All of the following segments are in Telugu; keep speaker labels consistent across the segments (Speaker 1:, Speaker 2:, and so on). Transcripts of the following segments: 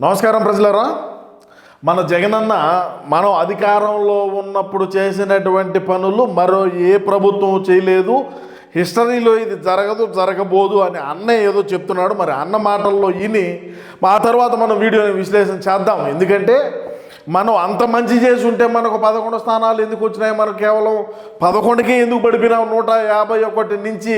Speaker 1: నమస్కారం ప్రజలరా. మన జగనన్న మనం అధికారంలో ఉన్నప్పుడు చేసినటువంటి పనులు మరో ఏ ప్రభుత్వం చేయలేదు. హిస్టరీలో ఇది జరగదు జరగబోదు అని అన్న ఏదో చెప్తున్నాడు. మరి అన్న మాటల్లో విని ఆ తర్వాత మనం వీడియోని విశ్లేషణ చేద్దాం. ఎందుకంటే మనం అంత మంచి చేసి ఉంటే మనకు పదకొండు స్థానాలు ఎందుకు వచ్చినాయి? మనకు కేవలం పదకొండుకే ఎందుకు పడిపోయినాం? నూట యాభై ఒకటి నుంచి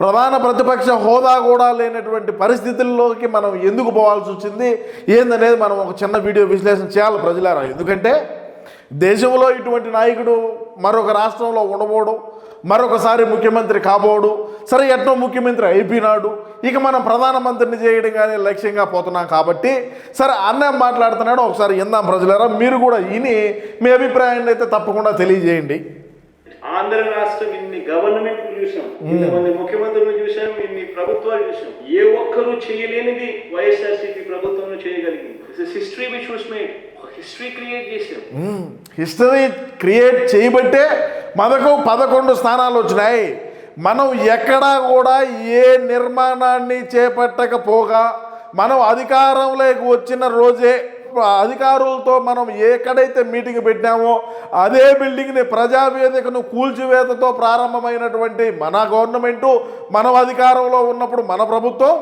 Speaker 1: ప్రధాన ప్రతిపక్ష హోదా కూడా లేనటువంటి పరిస్థితుల్లోకి మనం ఎందుకు పోవాల్సి వచ్చింది? ఏందనేది మనం ఒక చిన్న వీడియో విశ్లేషణ చేయాలి ప్రజలారా. ఎందుకంటే దేశంలో ఇటువంటి నాయకుడు మరొక రాష్ట్రంలో ఉండబోడు. మరొకసారి ముఖ్యమంత్రి కాబోడు. సరే ఎట్నో ముఖ్యమంత్రి అయిపోయినాడు. ఇక మనం ప్రధానమంత్రిని చేయడం కానీ లక్ష్యంగా పోతున్నాం కాబట్టి సరే అన్న మాట్లాడుతున్నాడు. ఒకసారి ఇందాం ప్రజలారా మీరు కూడా విని మీ అభిప్రాయాన్ని అయితే తప్పకుండా తెలియజేయండి.
Speaker 2: ఆంధ్ర రాష్ట్రం ఇన్ని గవర్నమెంట్ చూసాం ఇంతమంది ముఖ్యమంత్రులు చూసాం ఇన్ని ప్రభుత్వాలు చూసాం. ఏ ఒక్కరు చేయలేనిది వైఎస్ఆర్సీపీ ప్రభుత్వం చేయగలిగింది. History which was made history create చేసాం
Speaker 1: హిస్టరీ క్రియేట్ చేయబట్టే మనకు పదకొండు స్థానాలు వచ్చినాయి. మనం ఎక్కడా కూడా ఏ నిర్మాణాన్ని చేపట్టకపోగా మనం అధికారంలోకి వచ్చిన రోజే అధికారులతో మనం ఎక్కడైతే మీటింగ్ పెట్టామో అదే బిల్డింగ్ని ప్రజావేదికను కూల్చివేతతో ప్రారంభమైనటువంటి మన గవర్నమెంటు మనం అధికారంలో ఉన్నప్పుడు మన ప్రభుత్వం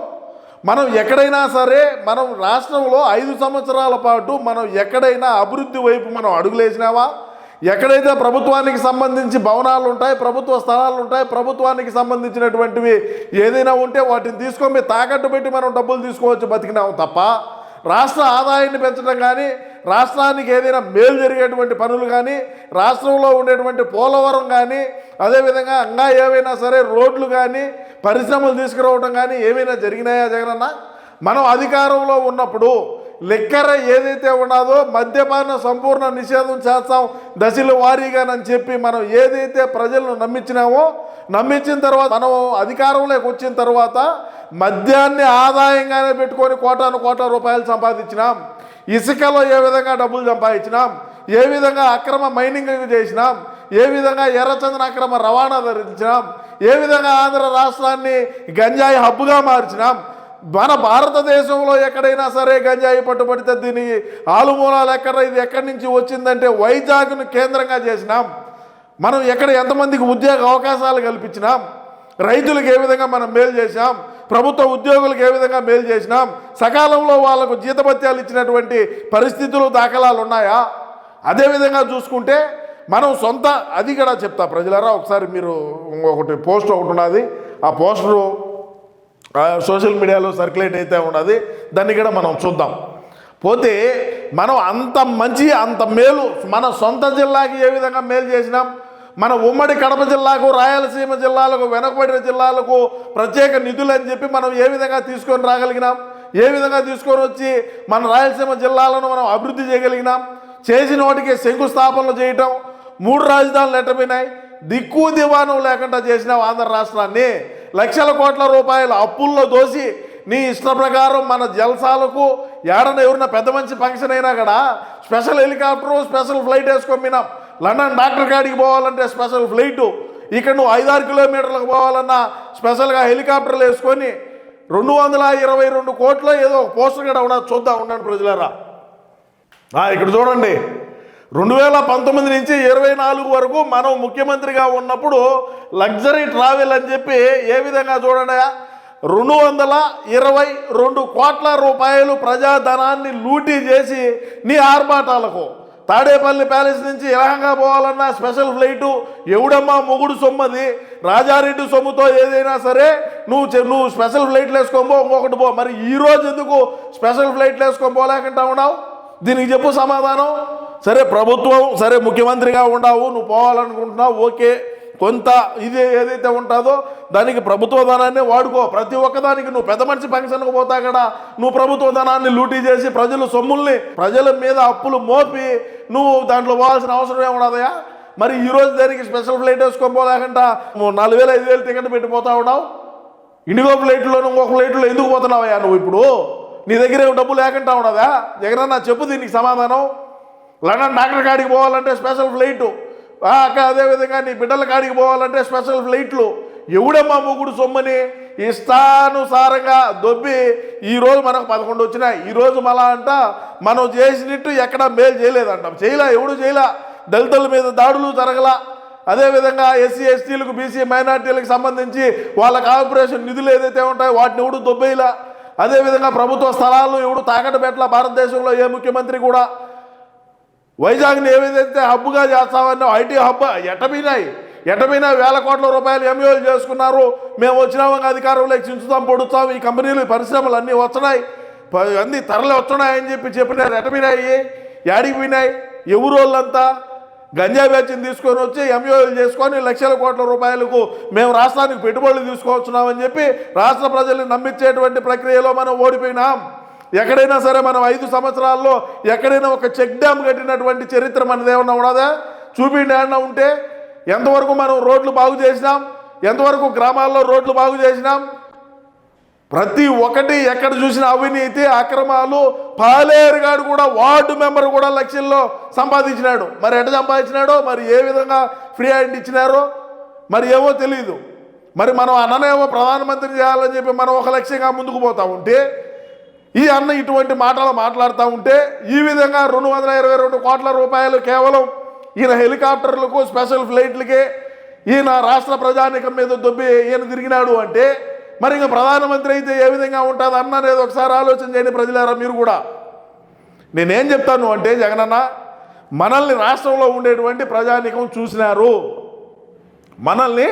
Speaker 1: మనం ఎక్కడైనా సరే మనం రాష్ట్రంలో ఐదు సంవత్సరాల పాటు మనం ఎక్కడైనా అభివృద్ధి వైపు మనం అడుగులేసినావా? ఎక్కడైతే ప్రభుత్వానికి సంబంధించి భవనాలు ఉంటాయి ప్రభుత్వ స్థలాలు ఉంటాయి ప్రభుత్వానికి సంబంధించినటువంటివి ఏదైనా ఉంటే వాటిని తీసుకొని తాకట్టు పెట్టి మనం డబ్బులు తీసుకోవచ్చు బతికినాము తప్ప. రాష్ట్ర ఆదాయాన్ని పెంచడం కానీ రాష్ట్రానికి ఏదైనా మేలు జరిగేటువంటి పనులు కానీ రాష్ట్రంలో ఉండేటువంటి పోలవరం కానీ అదేవిధంగా ఇంకా ఏవైనా సరే రోడ్లు కానీ పరిశ్రమలు తీసుకురావడం కానీ ఏమైనా జరిగినాయా జగనన్న? మనం అధికారంలో ఉన్నప్పుడు లెక్కర ఏదైతే ఉన్నదో మద్యపాన సంపూర్ణ నిషేధం చేస్తాం దశల వారీగానని చెప్పి మనం ఏదైతే ప్రజలను నమ్మించినామో నమ్మించిన తర్వాత మనం అధికారంలోకి వచ్చిన తర్వాత మద్యాన్ని ఆదాయంగానే పెట్టుకొని కోటాను కోట్ల రూపాయలు సంపాదించినాం. ఇసుకలో ఏ విధంగా డబ్బులు సంపాదించినాం. ఏ విధంగా అక్రమ మైనింగ్ చేసినాం. ఏ విధంగా ఎర్రచందన అక్రమ రవాణా ధరించినాం. ఏ విధంగా ఆంధ్ర రాష్ట్రాన్ని గంజాయి హబ్బుగా మార్చినాం. మన భారతదేశంలో ఎక్కడైనా సరే గంజాయి పట్టుబడితే దీని ఆలుమూలాలు ఎక్కడ ఇది ఎక్కడి నుంచి వచ్చిందంటే వైజాగ్ను కేంద్రంగా చేసినాం. మనం ఎక్కడ ఎంతమందికి ఉద్యోగ అవకాశాలు కల్పించినాం. రైతులకు ఏ విధంగా మనం మేలు చేశాం. ప్రభుత్వ ఉద్యోగులకు ఏ విధంగా మేలు చేసినాం. సకాలంలో వాళ్ళకు జీతభత్యాలు ఇచ్చినటువంటి పరిస్థితులు దాఖలాలు ఉన్నాయా? అదేవిధంగా చూసుకుంటే మనం సొంత అది కూడా చెప్తా ప్రజలరా ఒకసారి మీరు ఒకటి పోస్ట్ ఒకటి ఉన్నది. ఆ పోస్టరు సోషల్ మీడియాలో సర్క్యులేట్ అయితే ఉన్నది. దాన్ని కూడా మనం చూద్దాం. పోతే మనం అంత మంచి అంత మేలు మన సొంత జిల్లాకి ఏ విధంగా మేలు చేసినాం? మన ఉమ్మడి కడప జిల్లాకు రాయలసీమ జిల్లాలకు వెనకబడిన జిల్లాలకు ప్రత్యేక నిధులు అని చెప్పి మనం ఏ విధంగా తీసుకొని రాగలిగినాం? ఏ విధంగా తీసుకొని వచ్చి మన రాయలసీమ జిల్లాలను మనం అభివృద్ధి చేయగలిగినాం? చేసిన వాటికి శంకుస్థాపనలు చేయటం మూడు రాజధానులు ఎట్టపోయినాయి దిక్కు దివానం లేకుండా చేసినాం ఆంధ్ర రాష్ట్రాన్ని. లక్షల కోట్ల రూపాయల అప్పుల్లో దోసి నీ ఇష్ట ప్రకారం మన జల్సాలకు ఏడన ఎవరిన పెద్ద మంచి ఫంక్షన్ అయినా కూడా స్పెషల్ హెలికాప్టరు స్పెషల్ ఫ్లైట్ వేసుకొమ్మినాం లండన్ డాక్టర్ కాడికి పోవాలంటే స్పెషల్ ఫ్లైటు. ఇక్కడ నువ్వు ఐదారు కిలోమీటర్లకు పోవాలన్నా స్పెషల్గా హెలికాప్టర్లు వేసుకొని రెండు వందల ఇరవై రెండు కోట్ల ఏదో ఒక పోస్టర్ కూడా ఉన్నది చూద్దాం ఉన్నాను ప్రజలారా. ఇక్కడ చూడండి. రెండు వేల పంతొమ్మిది నుంచి ఇరవై నాలుగు వరకు మనం ముఖ్యమంత్రిగా ఉన్నప్పుడు లగ్జరీ ట్రావెల్ అని చెప్పి ఏ విధంగా చూడండి రెండు వందల ఇరవై రెండు కోట్ల రూపాయలు ప్రజాధనాన్ని లూటీ చేసి నీ ఆర్భాటాలకు తాడేపల్లి ప్యాలెస్ నుంచి ఇలాంగా పోవాలన్నా స్పెషల్ ఫ్లైటు ఎవడమ్మా మొగుడు సొమ్మది? రాజారెడ్డి సొమ్ముతో ఏదైనా సరే నువ్వు చె- నువ్వు స్పెషల్ ఫ్లైట్లు వేసుకొని పో ఇంకొకటి పో. మరి ఈరోజు ఎందుకు స్పెషల్ ఫ్లైట్లు వేసుకొని పోలేకుండా ఉన్నావు? దీనికి చెప్పు సమాధానం. సరే ప్రభుత్వం సరే ముఖ్యమంత్రిగా ఉండవు నువ్వు పోవాలనుకుంటున్నావు ఓకే. కొంత ఇది ఏదైతే ఉంటుందో దానికి ప్రభుత్వ ధనాన్ని వాడుకో. ప్రతి ఒక్కదానికి నువ్వు పెద్ద మనిషి ఫంక్షన్కి పోతా కదా. నువ్వు ప్రభుత్వ ధనాన్ని లూటీ చేసి ప్రజలు సొమ్ముల్ని ప్రజల మీద అప్పులు మోపి నువ్వు దాంట్లో పోవాల్సిన అవసరం ఏమున్నదయా మరి ఈ రోజు దానికి స్పెషల్ ఫ్లైట్ వేసుకొని పోలేకంట? నువ్వు నాలుగు వేలు ఐదు వేలు టికెట్ పెట్టి పోతా ఉన్నావు. ఇండిగో ఫ్లైట్లో ఒక ఫ్లైట్లో ఎందుకు పోతున్నావయ్యా నువ్వు ఇప్పుడు? నీ దగ్గర డబ్బు లేకుండా ఉన్నదా? జగనన్న చెప్పు దీనికి సమాధానం. లండన్ డాక్టర్ కాడికి పోవాలంటే స్పెషల్ ఫ్లైటు. అక్క అదేవిధంగా నీ బిడ్డల కాడికి పోవాలంటే స్పెషల్ ఫ్లైట్లు. ఎవడమ్మా మూగుడు సొమ్మని? ఇష్టానుసారంగా దొబ్బి ఈరోజు మనకు పదకొండు వచ్చినాయి. ఈరోజు మళ్ళా అంట మనం చేసినట్టు ఎక్కడ మేలు చేయలేదంటాం. చేయలే ఎవడు చేయలే? దళితుల మీద దాడులు జరగలా. అదేవిధంగా ఎస్సీ ఎస్టీలకు బీసీ మైనార్టీలకు సంబంధించి వాళ్ళ కార్పొరేషన్ నిధులు ఏదైతే ఉంటాయో వాటిని ఎవడు దొబ్బేయలా? అదేవిధంగా ప్రభుత్వ స్థలాలు ఎవడు తాకట్టు పెట్టాల భారతదేశంలో ఏ ముఖ్యమంత్రి కూడా వైజాగ్ని ఏదైతే హబ్గా చేస్తామన్నా ఐటీ హబ్ ఎటబీనాయి? ఎటబీనా వేల కోట్ల రూపాయలు ఎంఏలు చేసుకున్నారు. మేము వచ్చినామని అధికారంలోకి చించుతాం పొడుస్తాం ఈ కంపెనీలు పరిశ్రమలు అన్నీ వస్తున్నాయి. అన్నీ తరలి వస్తున్నాయని చెప్పి చెప్పినారు. ఎటబీనాయి? యాడికి పోయినాయి? ఎవరు వాళ్ళంతా గంజా బ్యాచ్ని తీసుకొని వచ్చి ఎంఓలు చేసుకొని లక్షల కోట్ల రూపాయలకు మేము రాష్ట్రానికి పెట్టుబడులు తీసుకొచ్చున్నామని చెప్పి రాష్ట్ర ప్రజల్ని నమ్మించేటువంటి ప్రక్రియలో మనం ఓడిపోయినాం. ఎక్కడైనా సరే మనం ఐదు సంవత్సరాల్లో ఎక్కడైనా ఒక చెక్ డ్యామ్ కట్టినటువంటి చరిత్ర మనది ఏమన్నా ఉన్నదా? చూపిండి ఏమన్నా ఉంటే. ఎంతవరకు మనం రోడ్లు బాగు చేసినాం? ఎంతవరకు గ్రామాల్లో రోడ్లు బాగు చేసినాం? ప్రతి ఒక్కటి ఎక్కడ చూసిన అవినీతి అక్రమాలు పాలేరుగాడు కూడా వార్డు మెంబర్ కూడా లక్షల్లో సంపాదించినాడు. మరి ఎట సంపాదించినాడో మరి ఏ విధంగా ఫ్రీ హ్యాండ్ ఇచ్చినారో మరి ఏమో తెలియదు మరి మనం అన్ననేమో ప్రధానమంత్రి చేయాలని చెప్పి మనం ఒక లక్ష్యంగా ముందుకు పోతా ఉంటే ఈ అన్న ఇటువంటి మాటలు మాట్లాడుతూ ఉంటే ఈ విధంగా రెండు వందల ఇరవై రెండు కోట్ల రూపాయలు కేవలం ఈయన హెలికాప్టర్లకు స్పెషల్ ఫ్లైట్లకే ఈయన రాష్ట్ర ప్రజానికం మీద దొబ్బి ఈయన తిరిగినాడు అంటే మరి ఇంకా ప్రధానమంత్రి అయితే ఏ విధంగా ఉంటుంది అన్న అనేది ఒకసారి ఆలోచన చేయండి ప్రజలారా మీరు కూడా. నేనేం చెప్తాను అంటే జగనన్న మనల్ని రాష్ట్రంలో ఉండేటువంటి ప్రజానికం చూసినారు. మనల్ని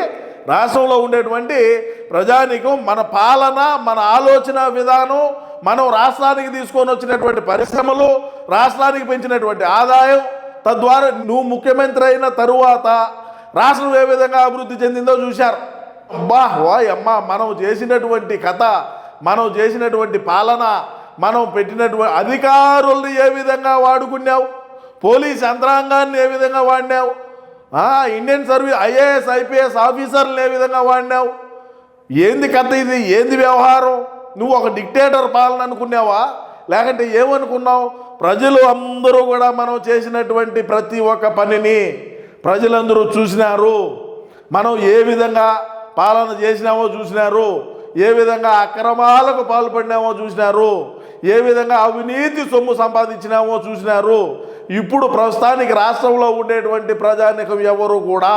Speaker 1: రాష్ట్రంలో ఉండేటువంటి ప్రజానికం మన పాలన మన ఆలోచన విధానం మనం రాష్ట్రానికి తీసుకొని వచ్చినటువంటి పరిశ్రమలు రాష్ట్రానికి పెంచినటువంటి ఆదాయం తద్వారా నువ్వు ముఖ్యమంత్రి అయిన తరువాత రాష్ట్రం ఏ విధంగా అభివృద్ధి చెందిందో చూశారు. అబ్బా వాయ్ అమ్మ మనం చేసినటువంటి కథ మనం చేసినటువంటి పాలన మనం పెట్టినటువంటి అధికారుల్ని ఏ విధంగా వాడుకున్నావు? పోలీస్ యంత్రాంగాన్ని ఏ విధంగా వాడినావు? ఇండియన్ సర్వీస్ ఐఏఎస్ ఐపీఎస్ ఆఫీసర్లు ఏ విధంగా వాడినావు? ఏంది కథ ఇది? ఏంది వ్యవహారం? నువ్వు ఒక డిక్టేటర్ పాలన అనుకున్నావా? లేకంటే ఏమనుకున్నావు? ప్రజలు అందరూ కూడా మనం చేసినటువంటి ప్రతి ఒక్క పనిని ప్రజలందరూ చూసినారు. మనం ఏ విధంగా పాలన చేసినామో చూసినారు. ఏ విధంగా అక్రమాలకు పాల్పడినామో చూసినారు. ఏ విధంగా అవినీతి సొమ్ము సంపాదించినామో చూసినారు. ఇప్పుడు ప్రస్తుతానికి రాష్ట్రంలో ఉండేటువంటి ప్రజానికం ఎవరు కూడా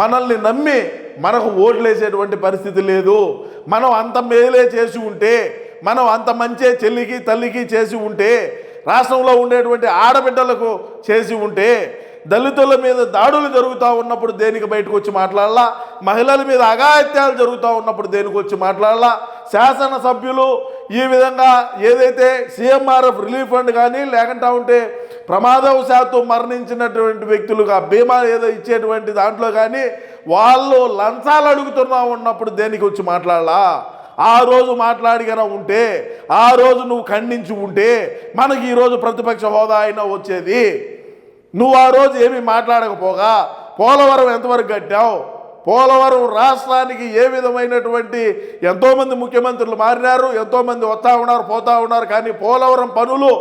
Speaker 1: మనల్ని నమ్మి మనకు ఓట్లేసేటువంటి పరిస్థితి లేదు. మనం అంత మేలే చేసి ఉంటే మనం అంత మంచే చెల్లికి తల్లికి చేసి ఉంటే రాష్ట్రంలో ఉండేటువంటి ఆడబిడ్డలకు చేసి ఉంటే దళితుల మీద దాడులు జరుగుతూ ఉన్నప్పుడు దేనికి బయటకు వచ్చి మాట్లాడాలా? మహిళల మీద అఘాయిత్యాలు జరుగుతూ ఉన్నప్పుడు దేనికి వచ్చి మాట్లాడాలా? శాసనసభ్యులు ఈ విధంగా ఏదైతే సీఎంఆర్ఎఫ్ రిలీఫ్ ఫండ్ కానీ లేకుండా ఉంటే ప్రమాదవశాత్తు మరణించినటువంటి వ్యక్తులుగా బీమా ఏదో ఇచ్చేటువంటి దాంట్లో కానీ వాళ్ళు లంచాలు అడుగుతున్నా ఉన్నప్పుడు దేనికి వచ్చి మాట్లాడాలా? ఆ రోజు మాట్లాడిగన ఉంటే ఆ రోజు నువ్వు ఖండించి ఉంటే మనకి ఈరోజు ప్రతిపక్ష హోదా అయినా వచ్చేది. నువ్వు ఆ రోజు ఏమీ మాట్లాడకపోగా పోలవరం ఎంతవరకు కట్టావు? పోలవరం రాష్ట్రానికి ఏ విధమైనటువంటి ఎంతోమంది ముఖ్యమంత్రులు మారినారు ఎంతోమంది వస్తూ ఉన్నారు పోతా ఉన్నారు కానీ పోలవరం పనులు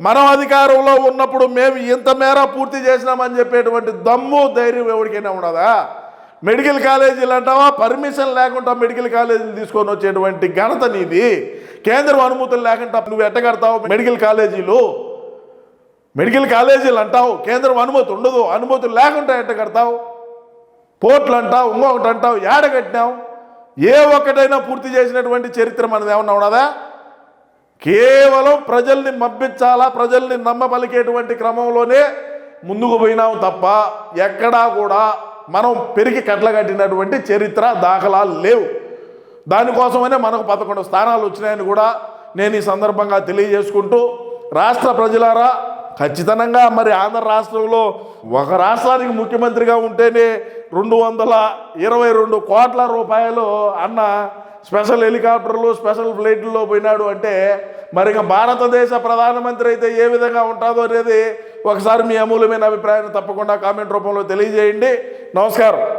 Speaker 1: మనం అధికారంలో ఉన్నప్పుడు మేము ఇంత మేర పూర్తి చేసినామని చెప్పేటువంటి దమ్ము ధైర్యం ఎవరికైనా ఉండదా మెడికల్ కాలేజీలు అంటావా? పర్మిషన్ లేకుండా మెడికల్ కాలేజీలు తీసుకొని వచ్చేటువంటి ఘనత నీది. కేంద్రం అనుమతులు లేకుండా నువ్వు ఎట్టగడతావు మెడికల్ కాలేజీలు? మెడికల్ కాలేజీలు అంటావు కేంద్రం అనుమతి ఉండదు అనుమతులు లేకుండా ఎట్ట కడతావు? పోర్ట్లు అంటావు ఇంకొకటి అంటావు ఏడ కట్టినావు? ఏ ఒక్కటైనా పూర్తి చేసినటువంటి చరిత్ర మనది ఏమన్నా ఉన్నదా? కేవలం ప్రజల్ని మబ్బించాలా ప్రజల్ని నమ్మబలికేటువంటి క్రమంలోనే ముందుకు పోయినాం తప్ప ఎక్కడా కూడా మనం పెరిగి కట్టలగట్టినటువంటి చరిత్ర దాఖలాలు లేవు. దానికోసమనే మనకు పదకొండు స్థానాలు వచ్చినాయని కూడా నేను ఈ సందర్భంగా తెలియజేసుకుంటూ రాష్ట్ర ప్రజలారా ఖచ్చితంగా మరి ఆంధ్ర రాష్ట్రంలో ఒక రాష్ట్రానికి ముఖ్యమంత్రిగా ఉంటేనే రెండు వందల ఇరవై రెండు కోట్ల రూపాయలు అన్న స్పెషల్ హెలికాప్టర్లు స్పెషల్ ఫ్లైట్లో పోయినాడు అంటే మరి ఇక భారతదేశ ప్రధానమంత్రి అయితే ఏ విధంగా ఉంటుందో అనేది ఒకసారి మీ అమూల్యమైన అభిప్రాయాన్ని తప్పకుండా కామెంట్ రూపంలో తెలియజేయండి. నమస్కారం.